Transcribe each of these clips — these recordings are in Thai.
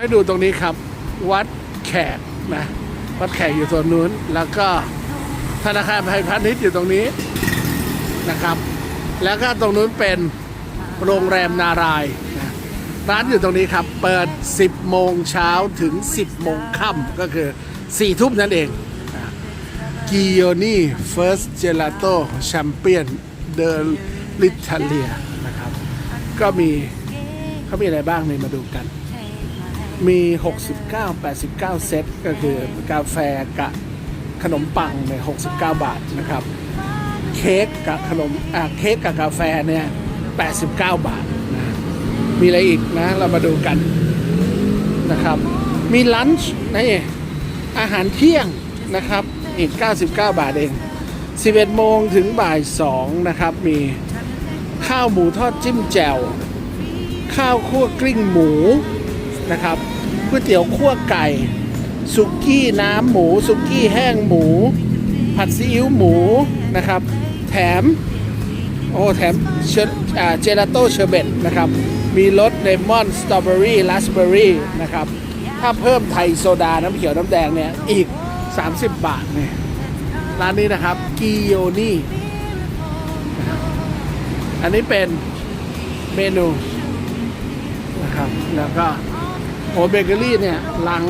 ให้ดูตรงนี้ครับ วัดแขกนะวัดแขกอยู่ตรงนู้น แล้วก็ธนาคารไทยพาณิชย์อยู่ตรงนี้นะครับ แล้วก็ตรงนู้นเป็นโรงแรมนารายนะร้านอยู่ตรงนี้ครับ เปิด 10 โมงเช้าถึง 10 โมงค่ำก็คือ 4 ทุ่มนั่นเองกิโอนี่เฟิร์สเจลาโต้แชมเปี้ยนเดอลิทาเลียนะครับ ก็มีเขามีอะไรบ้างนี่มาดูกัน มี 69 89 เซต ก็คือกาแฟกับขนมปังเนี่ย69 บาทนะครับ เค้กกับขนมอ่าเค้กกับกาแฟเนี่ย 89 บาทนะมีอะไรอีกนะ เรามาดูกันนะครับ มีลันช์นี่อาหารเที่ยงนะครับ อีก 99 บาทเอง 11 โมงถึงบ่าย 2 นะครับ มีข้าวหมูทอดจิ้มแจ่ว ข้าวคั่วกลิ้งหมู นะครับก๋วยเตี๋ยวคั่วไก่สุกี้น้ำหมูสุกี้แห้งหมู ผัดซีอิ๊วหมูนะครับ แถมโอ้แถมเจลาโต้เชอร์เบตนะครับ มีรสเลมอนสตรอเบอรี่ราสเบอรี่นะครับ ถ้าเพิ่มไทยโซดา น้ำเขียวน้ำแดงเนี่ยอีก 30 บาทเนี่ยร้านนี้นะครับกิโยนี่อันนี้เป็นเมนูนะครับแล้วก็ โอเบเกอรี่เนี่ย หลัง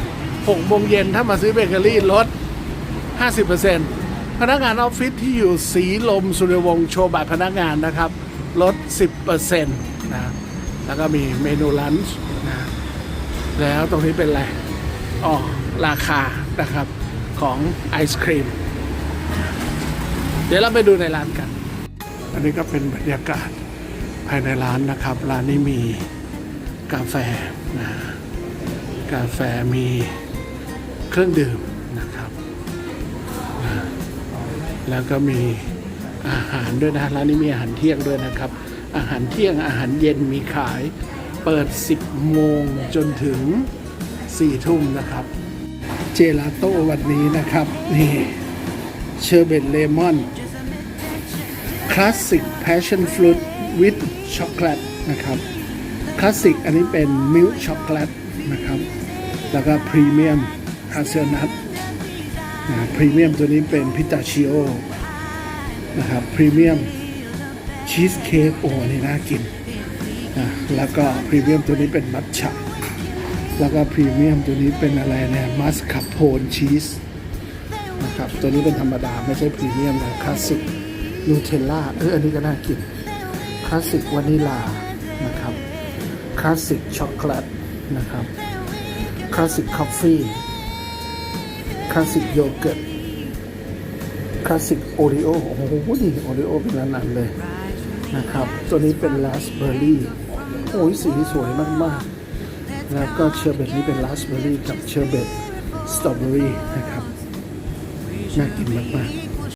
6โมงเย็นถ้ามาซื้อเบเกอรี่ลด 50%พนักงานออฟฟิศที่อยู่สีลมสุริวงศ์โชว์บัตรพนักงานนะครับ ลด 10%นะแล้วก็มีเมนูลันช์นะแล้วตรงนี้เป็นอะไรอ๋อราคานะครับของไอศครีม เดี๋ยวเราไปดูในร้านกัน อันนี้ก็เป็นบรรยากาศภายในร้านนะครับ ร้านนี้มีกาแฟ นะกาแฟมีเครื่องดื่มนะครับนะแล้วก็มีอาหารด้วยนะร้านนี้มีอาหารเที่ยงด้วยนะครับ อาหารเที่ยงอาหารเย็นมีขาย เปิด 10 โมงจนถึง 4 ทุ่มนะครับ เจลาโต้วันนี้นะครับนี่เชอร์เบตเลมอนคลาสสิกแพชชั่นฟรุตวิดช็อกโกแลตนะครับ คลาสสิกอันนี้เป็นมิลช็อกโกแลตนะครับ แล้วก็พรีเมียมฮาเซลนัทนะพรีเมียมตัวนี้เป็นพิตาชิโอนะครับพรีเมียมชีสเค้กโอ้นี่น่ากินนะแล้วก็พรีเมียมตัวนี้เป็นมัทฉะแล้วก็พรีเมียมตัวนี้เป็นอะไรเนี่ยมัสคาโพนชีสนะครับตัวนี้เป็นธรรมดาไม่ใช่พรีเมียมนะคลาสสิกนูเทลล่าเอออันนี้ก็น่ากินคลาสสิกวานิลา ลาสสิกช็อกโกแลตนะครับคลาสสิกคอฟฟี่คลาสสิกโยเกิร์ตคลาสสิกโอริโอโอ้โหนี่โอริโอเป็นนันๆเลยนะครับ ตัวนี้เป็นราสเบอร์รี่โอ้ยสีสวยมากๆ แล้วก็เชอร์เบตนี้เป็นราสเบอร์รี่กับเชอร์เบตสตรอเบอรี่นะครับ น่ากินมากๆ